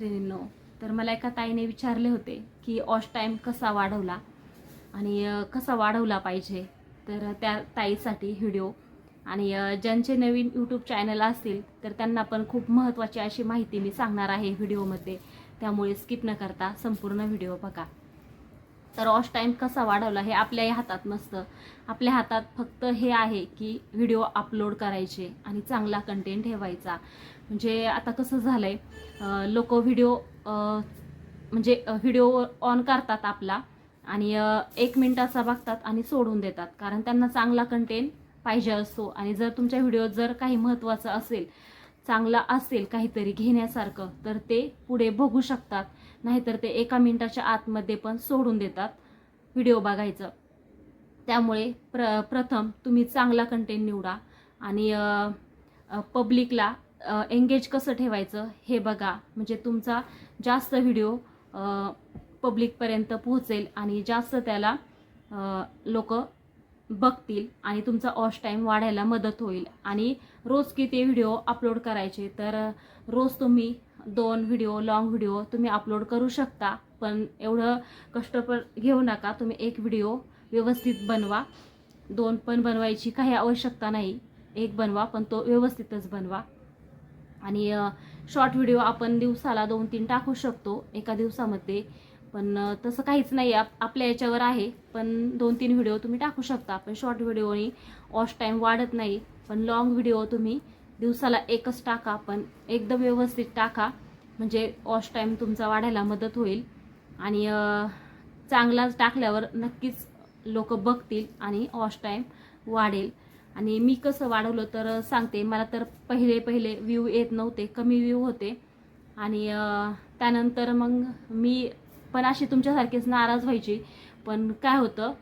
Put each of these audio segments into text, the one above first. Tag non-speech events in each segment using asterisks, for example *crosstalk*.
No तर मला एका ताईने विचारले होते की ऑश टाईम कसा वाढवला आणि कसा वाढवला पाहिजे तर त्या ताईसाठी व्हिडिओ आणि ज्यांचे नवीन यूट्यूब चॅनल असतील तर त्यांना पण खूप महत्त्वाची अशी माहिती मी सांगणार आहे व्हिडिओमध्ये त्यामुळे स्किप न करता संपूर्ण व्हिडिओ बघा तर ऑश टाईम कसा वाढवला हे आपल्याही हातात नसतं आपल्या हातात फक्त हे आहे की व्हिडिओ अपलोड करायचे आणि चांगला कंटेंट ठेवायचा म्हणजे आता कसं झालंय लोक व्हिडिओ म्हणजे व्हिडिओ ऑन करतात आपला आणि एक मिनिटाचा बघतात आणि सोडून देतात. कारण त्यांना चांगला कंटेंट पाहिजे असतो. आणि जर तुमच्या व्हिडिओत जर काही महत्त्वाचं असेल चांगला असेल काहीतरी घेण्यासारखं तर ते पुढे बघू शकतात. नाहीतर ते एका मिनिटाच्या आतमध्ये पण सोडून देतात व्हिडिओ बघायचं. त्यामुळे प्र प्रथम तुम्ही चांगला कंटेंट निवडा आणि पब्लिकला एंगेज कसं ठेवायचं हे बघा. म्हणजे तुमचा जास्त व्हिडिओ पब्लिकपर्यंत पोहोचेल आणि जास्त त्याला लोक बघतील आणि तुमचा ऑश टाईम वाढायला मदत होईल. आणि रोज किती व्हिडिओ अपलोड करायचे तर रोज तुम्ही दोन व्हिडिओ लॉंग व्हिडिओ तुम्ही अपलोड करू शकता. पण एवढं कष्ट पण घेऊ नका. तुम्ही एक व्हिडिओ व्यवस्थित बनवा. दोन पण बनवायची काही आवश्यकता नाही. एक बनवा पण तो व्यवस्थितच बनवा. आणि शॉर्ट व्हिडिओ आपण दिवसाला दोन तीन टाकू शकतो एका दिवसामध्ये. पण तसं काहीच नाही आप आपल्या याच्यावर आहे. पण दोन तीन व्हिडिओ तुम्ही टाकू शकता. पण शॉर्ट व्हिडिओनी ऑश टाईम वाढत नाही. पण लॉंग व्हिडिओ तुम्ही दिवसाला एकच टाका. पण एकदम व्यवस्थित टाका. म्हणजे ऑश टाईम तुमचा वाढायला मदत होईल. आणि चांगलाच टाकल्यावर नक्कीच लोक बघतील आणि ऑश टाईम वाढेल. आणि मी कसं वाढवलं तर सांगते मला तर पहिले पहिले व्ह्यू येत नव्हते कमी व्ह्यू होते. आणि त्यानंतर मग मी पण अशी तुमच्यासारखीच नाराज व्हायची. पण काय होतं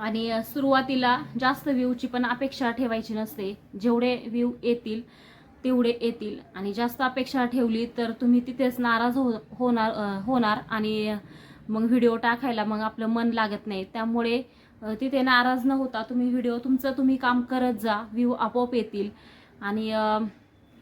आणि सुरुवातीला जास्त व्ह्यूची पण अपेक्षा ठेवायची नसते. जेवढे व्ह्यू येतील तेवढे येतील. आणि जास्त अपेक्षा ठेवली तर तुम्ही तिथेच नाराज हो होणार होणार. आणि मग व्हिडिओ टाकायला मग आपलं मन लागत नाही. त्यामुळे तिथे नाराज न होता तुम्ही व्हिडिओ तुमचं तुम्ही काम करत जा व्ह्यू आपोआप येतील. आणि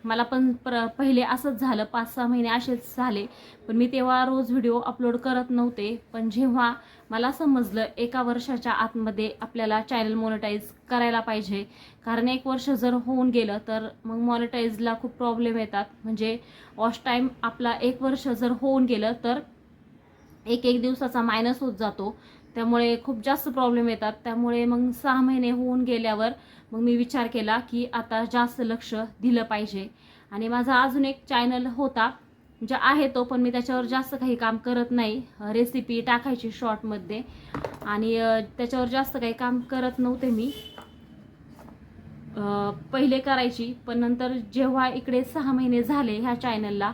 मला पण प्र पहिले असंच झालं पाच सहा महिने असेच झाले. पण मी तेव्हा रोज व्हिडिओ अपलोड करत नव्हते. पण जेव्हा मला समजलं एका वर्षाच्या आतमध्ये आपल्याला चॅनल मॉनिटाईज करायला पाहिजे. कारण एक वर्ष जर होऊन गेलं तर मग मॉनिटाईजला खूप प्रॉब्लेम येतात. म्हणजे वॉच टाईम आपला एक वर्ष जर होऊन गेलं तर एक एक दिवसाचा मायनस होत जातो. त्यामुळे खूप जास्त प्रॉब्लेम येतात. त्यामुळे मग सहा महिने होऊन गेल्यावर मग मी विचार केला की आता जास्त लक्ष दिलं पाहिजे. आणि माझा अजून एक चॅनल होता म्हणजे आहे तो पण मी त्याच्यावर जास्त काही काम करत नाही. रेसिपी टाकायची शॉर्टमध्ये आणि त्याच्यावर जास्त काही काम करत नव्हते मी. पहिले करायची पण नंतर जेव्हा इकडे सहा महिने झाले ह्या चॅनलला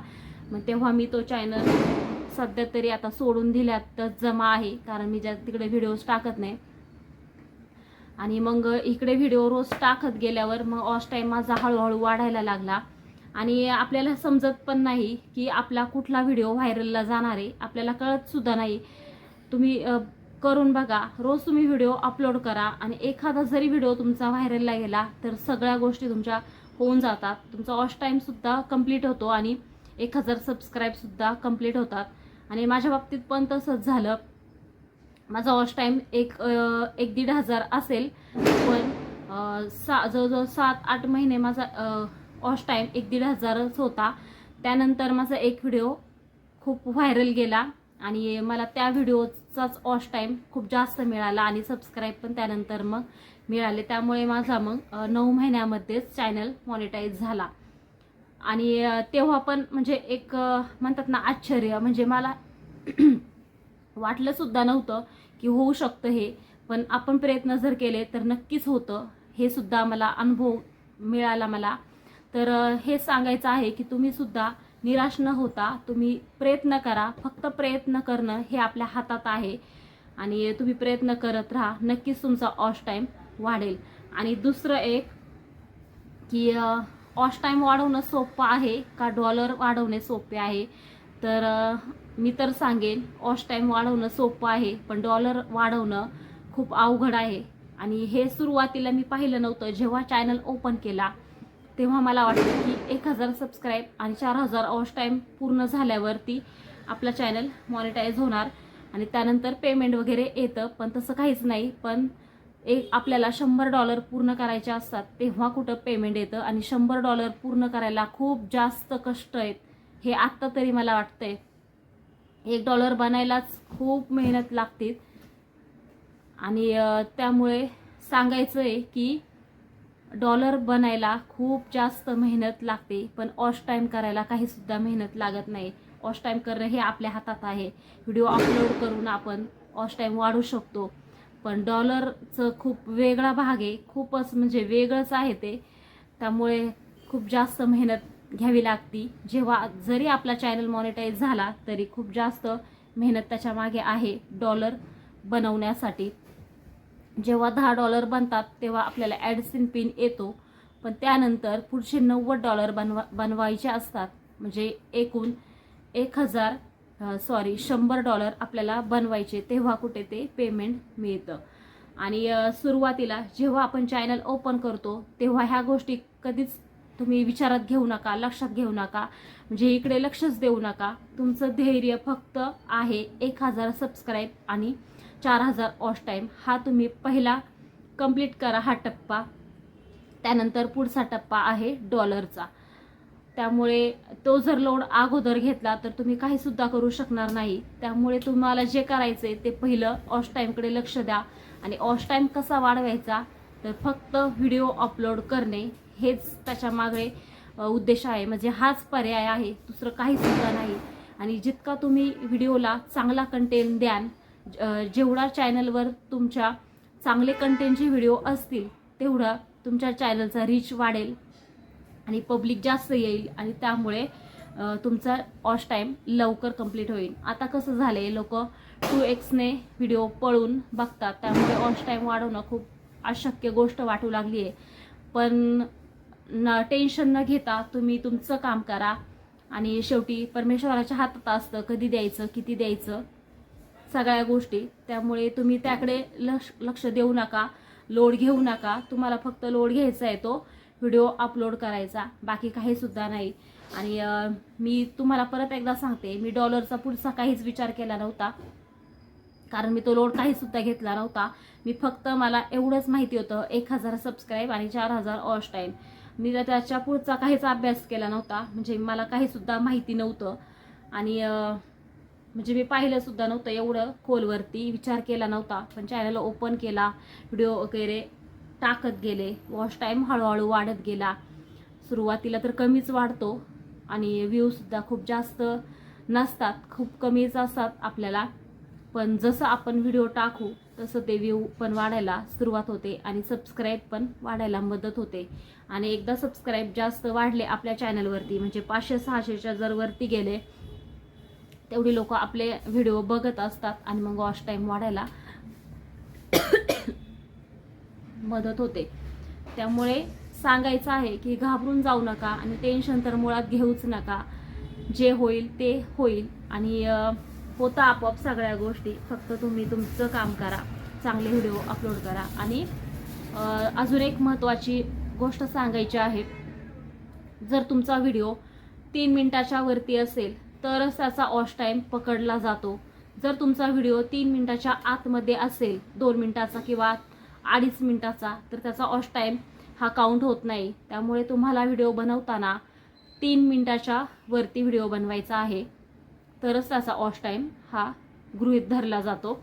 मग तेव्हा मी तो चॅनल सध्या तरी आता सोडून दिल्यात तर जमा आहे कारण मी ज्या तिकडे व्हिडिओज टाकत नाही. आणि मग इकडे व्हिडिओ रोज टाकत गेल्यावर मग ऑस टाईम माझा हळूहळू वाढायला लागला. आणि आपल्याला समजत पण नाही की आपला कुठला व्हिडिओ व्हायरलला जाणार आहे. आपल्याला कळत सुद्धा नाही. तुम्ही करून बघा. रोज तुम्ही व्हिडिओ अपलोड करा आणि एखादा जरी व्हिडिओ तुमचा व्हायरलला गेला तर सगळ्या गोष्टी तुमच्या होऊन जातात. तुमचा ऑश टाईमसुद्धा कंप्लीट होतो आणि एक हजार सबस्क्राईबसुद्धा कंप्लीट होतात. आणि माझ्या बाबतीत पण तसंच झालं. माझा वॉच टाईम एक एक दीड हजार असेल. पण सा जवळजवळ सात आठ महिने माझा वॉच टाईम एक दीड हजारच होता. त्यानंतर माझा एक व्हिडिओ खूप व्हायरल गेला आणि मला त्या व्हिडिओचाच वॉच टाईम खूप जास्त मिळाला आणि सबस्क्राईब पण त्यानंतर मग मिळाले. त्यामुळे माझा मग नऊ महिन्यामध्येच चॅनल मॉनिटाईज झाला. आणि तेव्हा पण म्हणजे एक म्हणतात ना आश्चर्य. म्हणजे मला *clears throat* वाटलं सुद्धा नव्हतं की होऊ शकतं हे. पण आपण प्रयत्न जर केले तर नक्कीच होतं. हे सुद्धा मला अनुभव मिळाला मला. तर हे सांगायचं आहे की तुम्ही सुद्धा निराश न होता तुम्ही प्रयत्न करा. फक्त प्रयत्न करणं हे आपल्या हातात आहे. आणि तुम्ही प्रयत्न करत राहा. नक्कीच तुमचा ऑश टाईम वाढेल. आणि दुसरं एक की ऑश टाईम वाढवणं सोपं आहे का डॉलर वाढवणे सोपे आहे? तर मी तर सांगेन ऑश टाईम वाढवणं सोपं आहे पण डॉलर वाढवणं खूप अवघड आहे. आणि हे सुरुवातीला मी पाहिलं नव्हतं. जेव्हा चॅनल ओपन केला तेव्हा मला वाटतं की एक हजार सबस्क्राईब आणि चार हजार वॉच टाईम पूर्ण झाल्यावरती आपला चॅनल मॉनिटाईज होणार. आणि त्यानंतर पेमेंट वगैरे येतं पण तसं काहीच नाही. पण एक आपल्याला शंभर डॉलर पूर्ण करायचे असतात तेव्हा कुठं पेमेंट येतं आणि शंभर डॉलर पूर्ण करायला खूप जास्त कष्ट आहेत हे आत्ता तरी मला वाटतंय. एक डॉलर बनायलाच खूप मेहनत लागते. आणि त्यामुळे सांगायचं आहे की डॉलर बनायला खूप जास्त मेहनत लागते पण ऑश टाईम करायला काहीसुद्धा मेहनत लागत नाही. ऑश टाईम करणं हे आपल्या हातात आहे. व्हिडिओ अपलोड करून आपण ऑश टाईम वाढू शकतो. पण डॉलरचं खूप वेगळा भाग आहे. खूपच म्हणजे वेगळंच आहे ते. त्यामुळे खूप जास्त मेहनत घ्यावी लागती. जेव्हा जरी आपला चॅनल मॉनिटाईज झाला तरी खूप जास्त मेहनत त्याच्यामागे आहे डॉलर बनवण्यासाठी. जेव्हा दहा डॉलर बनतात तेव्हा आपल्याला ॲडसिन पिन येतो. पण त्यानंतर पुढचे नव्वद डॉलर बनवा बनवायचे असतात. म्हणजे एकूण एक हजार सॉरी शंभर डॉलर आपल्याला बनवायचे तेव्हा कुठे ते पेमेंट मिळतं. आणि सुरुवातीला जेव्हा आपण चॅनल ओपन करतो तेव्हा ह्या गोष्टी कधीच तुम्ही विचारात घेऊ नका लक्षात घेऊ नका. म्हणजे इकडे लक्षच देऊ नका. तुमचं धैर्य फक्त आहे एक हजार सबस्क्राईब आणि चार हजार ऑश टाईम हा तुम्ही पहिला कंप्लीट करा हा टप्पा. त्यानंतर पुढचा टप्पा आहे डॉलरचा त्यामुळे तो जर लोड अगोदर घेतला तर तुम्ही काही सुद्धा करू शकणार नाही. त्यामुळे तुम्हाला जे करायचंय ते पहिलं ऑश टाईमकडे लक्ष द्या. आणि ऑश टाईम कसा वाढवायचा तर फक्त व्हिडिओ अपलोड करणे हेच त्याच्यामागे उद्देश आहे. म्हणजे हाच पर्याय आहे. दुसरं काही सुद्धा नाही. आणि जितका तुम्ही व्हिडिओला चांगला कंटेंट द्याल जेवढा चॅनलवर तुमच्या चांगले कंटेंटचे व्हिडिओ असतील तेवढा तुमच्या चॅनलचा रीच वाढेल. आणि पब्लिक जास्त येईल आणि त्यामुळे तुमचा ऑश टाईम लवकर कंप्लीट होईल. आता कसं झालं आहे लोक टू एक्सने व्हिडिओ पळून बघतात त्यामुळे ऑश टाईम वाढवणं खूप अशक्य गोष्ट वाटू लागली आहे. पण न टेन्शन न घेता तुम्ही तुमचं काम करा आणि शेवटी परमेश्वराच्या हातात असतं कधी द्यायचं किती द्यायचं सगळ्या गोष्टी. त्यामुळे तुम्ही त्याकडे लक्ष लक्ष देऊ नका लोड घेऊ नका. तुम्हाला फक्त लोड घ्यायचा आहे तो. व्हिडिओ अपलोड करायचा बाकी काहीसुद्धा नाही. आणि मी तुम्हाला परत एकदा सांगते मी डॉलरचा पुढचा काहीच विचार केला नव्हता. कारण मी तो लोड काहीसुद्धा घेतला नव्हता. मी फक्त मला एवढंच माहिती होतं एक हजार सबस्क्राईब आणि चार हजार ऑश टाईम मी त्याच्या पुढचा काहीच अभ्यास केला नव्हता म्हणजे मला काहीसुद्धा माहिती नव्हतं. आणि म्हणजे मी पाहिलंसुद्धा नव्हतं एवढं खोलवरती विचार केला नव्हता. पण चॅनल ओपन केला व्हिडिओ वगैरे. टाकत गेले. वॉश टाईम हळूहळू वाढत गेला. सुरुवातीला तर कमीच वाढतो आणि व्ह्यूसुद्धा खूप जास्त नसतात. खूप कमीच असतात आपल्याला. पण जसं आपण व्हिडिओ टाकू तसं ते व्ह्यू पण वाढायला सुरुवात होते आणि सबस्क्राईब पण वाढायला मदत होते. आणि एकदा सबस्क्राईब जास्त वाढले आपल्या चॅनलवरती म्हणजे पाचशे सहाशेच्या जर वरती गेले तेवढी लोक आपले व्हिडिओ बघत असतात आणि मग वॉश टाईम वाढायला मदत होते. त्यामुळे सांगायचं आहे की घाबरून जाऊ नका आणि टेन्शन तर मुळात घेऊच नका. जे होईल ते होईल. आणि होतं आपोआप सगळ्या गोष्टी. फक्त तुम्ही तुमचं काम करा. चांगले व्हिडिओ अपलोड करा. आणि अजून एक महत्त्वाची गोष्ट सांगायची आहे. जर तुमचा व्हिडिओ तीन मिनटाच्या वरती असेल तरच त्याचा ऑश टाईम पकडला जातो. जर तुमचा व्हिडिओ तीन मिनटाच्या आतमध्ये असेल दोन मिनटाचा किंवा अडीच मिनटाचा तर त्याचा ऑश टाईम हा काउंट होत नाही. त्यामुळे तुम्हाला व्हिडिओ बनवताना तीन मिनटाच्या वरती व्हिडिओ बनवायचा आहे. तरच त्याचा ऑश टाईम हा गृहित धरला जातो.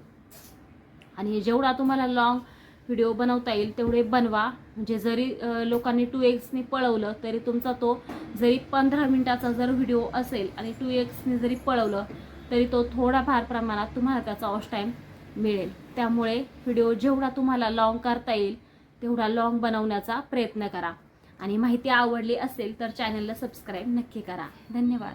आणि जेवढा तुम्हाला लाँग व्हिडिओ बनवता येईल तेवढे बनवा. म्हणजे जरी लोकांनी टू एक्सने पळवलं तरी तुमचा तो जरी पंधरा मिनटाचा जर व्हिडिओ असेल आणि टू एक्सने जरी पळवलं तरी तो थोडाफार प्रमाणात तुम्हाला त्याचा ऑश टाईम मिळेल. त्यामुळे व्हिडिओ जेवढा तुम्हाला लाँग करता येईल तेवढा लाँग बनवण्याचा प्रयत्न करा. आणि माहिती आवडली असेल तर चॅनलला सबस्क्राईब नक्की करा. धन्यवाद.